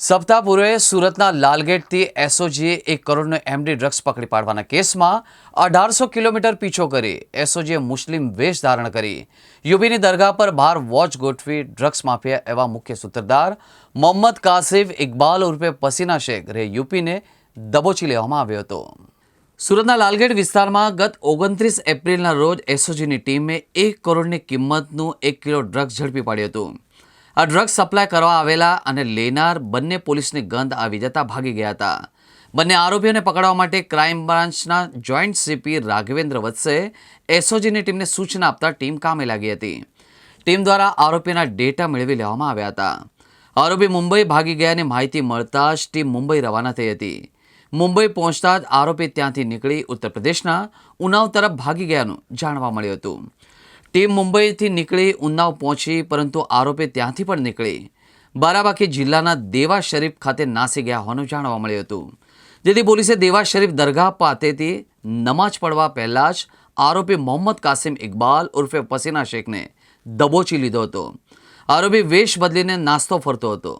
સપ્તાહ પૂર્વે સુરતના લાલગેટથી એસઓજીએ એક કરોડનો એમડી ડ્રગ્સ પકડી પાડવાના કેસમાં અઢારસો કિલોમીટર પીછો કરી એસઓજીએ મુસ્લિમ વેશ ધારણ કરી. યુપીની દરગાહ પર બહાર વોચ ગોઠવી ડ્રગ્સ માફિયા એવા મુખ્ય સૂત્રધાર મોહમ્મદ કાસિફ ઇકબાલ ઉર્ફે પસીના શેખ રે યુપીને દબોચી લેવામાં આવ્યો હતો. સુરતના લાલગેટ વિસ્તારમાં ગત ઓગણત્રીસ એપ્રિલના રોજ એસઓજીની ટીમે એક કરોડની કિંમતનું એક કિલો ડ્રગ્સ ઝડપી પાડ્યું હતું. આ ડ્રગ્સ સપ્લાય કરવા આવેલા અને લેનાર બંને પોલીસની ગંધ આવી જતા ભાગી ગયા હતા. બંને આરોપીઓને પકડવા માટે ક્રાઇમ બ્રાન્ચના જોઈન્ટ સીપી રાઘવેન્દ્ર વત્સે એસઓજીની ટીમને સૂચના આપતા ટીમ કામે લાગી હતી. ટીમ દ્વારા આરોપીના ડેટા મેળવી લેવામાં આવ્યા હતા. આરોપી મુંબઈ ભાગી ગયાની માહિતી મળતા જ ટીમ મુંબઈ રવાના થઈ હતી. મુંબઈ પહોંચતા જ આરોપી ત્યાંથી નીકળી ઉત્તર પ્રદેશના ઉનાવ તરફ ભાગી ગયાનું જાણવા મળ્યું હતું. ટીમ મુંબઈથી નીકળી ઉન્નાવ પહોંચી, પરંતુ આરોપી ત્યાંથી પણ નીકળી. બારાબાકી જિલ્લાના દેવા શરીફ ખાતે નાસી ગયા હોવાનું જાણવા મળ્યું હતું. જેથી પોલીસે દેવા શરીફ દરગાહ પાસેથી નમાજ પડવા પહેલાં જ આરોપી મોહમ્મદ કાસિમ ઇકબાલ ઉર્ફે પસીના શેખને દબોચી લીધો હતો. આરોપી વેશ બદલીને નાસ્તો ફરતો હતો.